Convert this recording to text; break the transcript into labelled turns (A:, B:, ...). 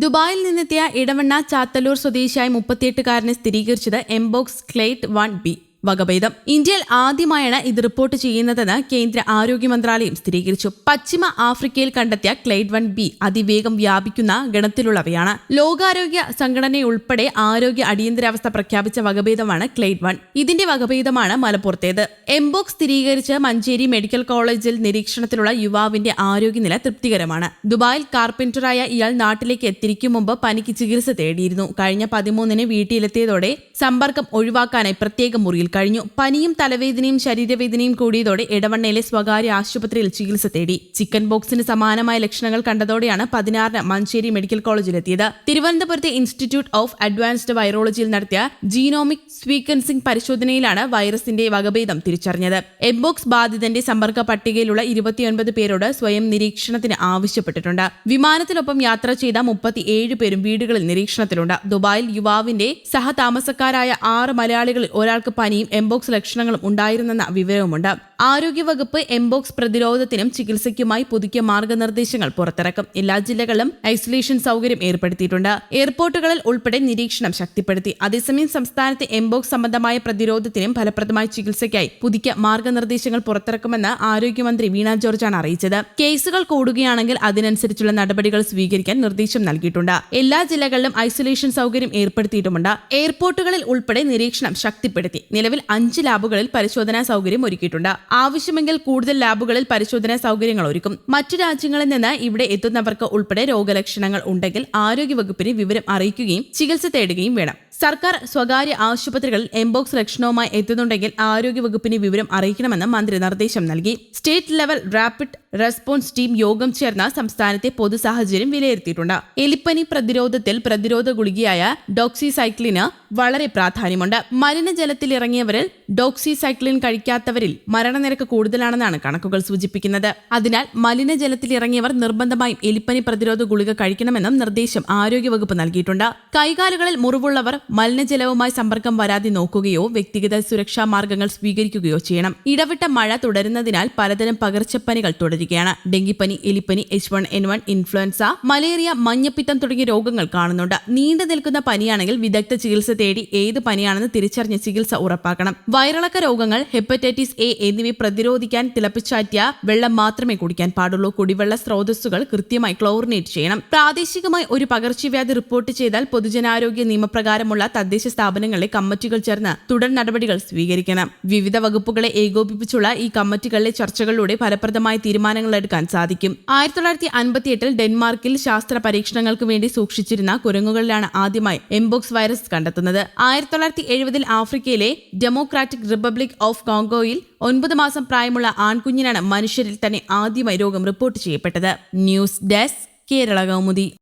A: ദുബായിൽ നിന്നെത്തിയ ഇടവണ്ണ ചാത്തല്ലൂർ സ്വദേശിയായ മുപ്പത്തിയെട്ടുകാരനെ സ്ഥിരീകരിച്ചത് എംബോക്സ് ക്ലേറ്റ് വൺ ബി വകഭേദം. ഇന്ത്യയിൽ ആദ്യമായാണ് ഇത് റിപ്പോർട്ട് ചെയ്യുന്നതെന്ന് കേന്ദ്ര ആരോഗ്യ മന്ത്രാലയം സ്ഥിരീകരിച്ചു. പശ്ചിമ ആഫ്രിക്കയിൽ കണ്ടെത്തിയ ക്ലൈഡ് വൺ ബി അതിവേഗം വ്യാപിക്കുന്ന ഗണത്തിലുള്ളവയാണ്. ലോകാരോഗ്യ സംഘടനയുൾപ്പെടെ ആരോഗ്യ അടിയന്തരാവസ്ഥ പ്രഖ്യാപിച്ച വകഭേദമാണ് ക്ലൈഡ് വൺ. ഇതിന്റെ വകഭേദമാണ് മലപ്പുറത്തേത്. എംബോക്സ് സ്ഥിരീകരിച്ച് മഞ്ചേരി മെഡിക്കൽ കോളേജിൽ നിരീക്ഷണത്തിലുള്ള യുവാവിന്റെ ആരോഗ്യനില തൃപ്തികരമാണ്. ദുബായിൽ കാർപ്പന്ററായ ഇയാൾ നാട്ടിലേക്ക് എത്തിരിക്കും മുമ്പ് പനിക്ക് ചികിത്സ തേടിയിരുന്നു. കഴിഞ്ഞ പതിമൂന്നിന് വീട്ടിലെത്തിയതോടെ സമ്പർക്കം ഒഴിവാക്കാനായി പ്രത്യേക മുറിയിൽ കഴിഞ്ഞു. പനിയും തലവേദനയും ശരീരവേദനയും കൂടിയതോടെ ഇടവണ്ണയിലെ സ്വകാര്യ ആശുപത്രിയിൽ ചികിത്സ തേടി. ചിക്കൻ ബോക്സിന് സമാനമായ ലക്ഷണങ്ങൾ കണ്ടതോടെയാണ് പതിനാറിന് മഞ്ചേരി മെഡിക്കൽ കോളേജിലെത്തിയത്. തിരുവനന്തപുരത്തെ ഇൻസ്റ്റിറ്റ്യൂട്ട് ഓഫ് അഡ്വാൻസ്ഡ് വൈറോളജിയിൽ നടത്തിയ ജീനോമിക് സ്വീക്വൻസിംഗ് പരിശോധനയിലാണ് വൈറസിന്റെ വകഭേദം തിരിച്ചറിഞ്ഞത്. എംബോക്സ് ബാധിതന്റെ സമ്പർക്ക പട്ടികയിലുള്ള ഇരുപത്തിയൊൻപത് പേരോട് സ്വയം നിരീക്ഷണത്തിന് ആവശ്യപ്പെട്ടിട്ടുണ്ട്. വിമാനത്തിനൊപ്പം യാത്ര ചെയ്ത മുപ്പത്തിയേഴ് പേരും വീടുകളിൽ നിരീക്ഷണത്തിലുണ്ട്. ദുബായിൽ യുവാവിന്റെ സഹതാമസക്കാരായ ആറ് മലയാളികളിൽ ഒരാൾക്ക് പനിയും എംബോക്സ് ലക്ഷണങ്ങളും ഉണ്ടായിരുന്നെന്ന വിവരവുമുണ്ട്. ആരോഗ്യവകുപ്പ് എംബോക്സ് പ്രതിരോധത്തിനും ചികിത്സയ്ക്കുമായി പുതുക്കിയ മാർഗനിർദ്ദേശങ്ങൾ പുറത്തിറക്കും. എല്ലാ ജില്ലകളിലും ഐസൊലേഷൻ സൗകര്യം ഏർപ്പെടുത്തിയിട്ടുണ്ട്. എയർപോർട്ടുകളിൽ ഉൾപ്പെടെ നിരീക്ഷണം ശക്തിപ്പെടുത്തി. അതേസമയം സംസ്ഥാനത്തെ എംബോക്സ് സംബന്ധമായ പ്രതിരോധത്തിനും ഫലപ്രദമായ ചികിത്സയ്ക്കായി പുതുക്കിയ മാർഗനിർദ്ദേശങ്ങൾ പുറത്തിറക്കുമെന്ന് ആരോഗ്യമന്ത്രി വീണ ജോർജാണ് അറിയിച്ചത്. കേസുകൾ കൂടുകയാണെങ്കിൽ അതിനനുസരിച്ചുള്ള നടപടികൾ സ്വീകരിക്കാൻ നിർദ്ദേശം നൽകിയിട്ടുണ്ട്. എല്ലാ ജില്ലകളിലും ഐസൊലേഷൻ സൗകര്യം ഏർപ്പെടുത്തിയിട്ടുമുണ്ട്. എയർപോർട്ടുകളിൽ ഉൾപ്പെടെ നിരീക്ഷണം ശക്തിപ്പെടുത്തി. നിലവിൽ അഞ്ച് ലാബുകളിൽ പരിശോധനാ സൗകര്യം ഒരുക്കിയിട്ടുണ്ട്. ആവശ്യമെങ്കിൽ കൂടുതൽ ലാബുകളിൽ പരിശോധനാ സൗകര്യങ്ങൾ ഒരുക്കും. മറ്റു രാജ്യങ്ങളിൽ നിന്ന് ഇവിടെ എത്തുന്നവർക്ക് ഉൾപ്പെടെ രോഗലക്ഷണങ്ങൾ ഉണ്ടെങ്കിൽ ആരോഗ്യവകുപ്പിനെ വിവരം അറിയിക്കുകയും ചികിത്സ തേടുകയും വേണം. സർക്കാർ സ്വകാര്യ ആശുപത്രികളിൽ എംബോക്സ് ലക്ഷണവുമായി എത്തുന്നുണ്ടെങ്കിൽ ആരോഗ്യവകുപ്പിന് വിവരം അറിയിക്കണമെന്ന് മന്ത്രി നിർദ്ദേശം നൽകി. State level rapid response team യോഗം ചേർന്ന സംസ്ഥാനത്തെ പൊതു സാഹചര്യം വിലയിരുത്തിയിട്ടുണ്ട്. എലിപ്പനി പ്രതിരോധത്തിൽ പ്രതിരോധ ഗുളികയായ ഡോക്സിസൈക്ലിന് വളരെ പ്രാധാന്യമുണ്ട്. മലിനജലത്തിൽ ഇറങ്ങിയവരിൽ ഡോക്സിസൈക്ലിൻ കഴിക്കാത്തവരിൽ മരണനിരക്ക് കൂടുതലാണെന്നാണ് കണക്കുകൾ സൂചിപ്പിക്കുന്നത്. അതിനാൽ മലിനജലത്തിൽ ഇറങ്ങിയവർ നിർബന്ധമായും എലിപ്പനി പ്രതിരോധ ഗുളിക കഴിക്കണമെന്നും നിർദ്ദേശം ആരോഗ്യവകുപ്പ് നൽകിയിട്ടുണ്ട്. കൈകാലുകളിൽ മുറിവുള്ളവർ മലിനജലവുമായി സമ്പർക്കം വരാതെ നോക്കുകയോ വ്യക്തിഗത സുരക്ഷാ മാർഗങ്ങൾ സ്വീകരിക്കുകയോ ചെയ്യണം. ഇടവിട്ട മഴ തുടരുന്നതിനാൽ പലതരം പകർച്ചപ്പനികൾ തുടരുകയാണ്. ഡെങ്കിപ്പനി എലിപ്പനി H one N one influenza malaria മഞ്ഞപ്പിത്തം തുടങ്ങിയ രോഗങ്ങൾ കാണുന്നുണ്ട്. നീണ്ടു നിൽക്കുന്ന പനിയാണെങ്കിൽ വിദഗ്ധ ചികിത്സ തേടി ഏത് പനിയാണെന്ന് തിരിച്ചറിഞ്ഞ് ചികിത്സ ഉറപ്പാക്കണം. വയറിളക്ക രോഗങ്ങൾ ഹെപ്പറ്റൈറ്റിസ് എ എന്നിവ പ്രതിരോധിക്കാൻ തിളപ്പിച്ചാറ്റിയ വെള്ളം മാത്രമേ കുടിക്കാൻ പാടുള്ളൂ. കുടിവെള്ള സ്രോതസ്സുകൾ കൃത്യമായി ക്ലോറിനേറ്റ് ചെയ്യണം. പ്രാദേശികമായി ഒരു പകർച്ചവ്യാധി റിപ്പോർട്ട് ചെയ്താൽ പൊതുജനാരോഗ്യ നിയമപ്രകാരമുള്ള തദ്ദേശ സ്ഥാപനങ്ങളിലെ കമ്മിറ്റികൾ ചേർന്ന് തുടർ നടപടികൾ സ്വീകരിക്കണം. വിവിധ വകുപ്പുകളെ ഏകോപിപ്പിച്ചുള്ള ഈ കമ്മിറ്റികളിലെ ചർച്ചകളിലൂടെ ഫലപ്രദമായ തീരുമാനങ്ങൾ എടുക്കാൻ സാധിക്കും. ആയിരത്തി തൊള്ളായിരത്തി അൻപത്തിയെട്ടിൽ ഡെൻമാർക്കിൽ ശാസ്ത്ര പരീക്ഷണങ്ങൾക്ക് വേണ്ടി സൂക്ഷിച്ചിരുന്ന കുരങ്ങുകളിലാണ് ആദ്യമായി എംബോക്സ് വൈറസ് കണ്ടെത്തുന്നത്. ആയിരത്തി തൊള്ളായിരത്തി എഴുപതിൽ ആഫ്രിക്കയിലെ ഡെമോക്രാറ്റിക് റിപ്പബ്ലിക് ഓഫ് കോങ്കോയിൽ ഒൻപത് മാസം പ്രായമുള്ള ആൺകുഞ്ഞിനാണ് മനുഷ്യരിൽ തന്നെ ആദ്യമായി രോഗം റിപ്പോർട്ട് ചെയ്യപ്പെട്ടത്. News desk Kerala Kaumudi.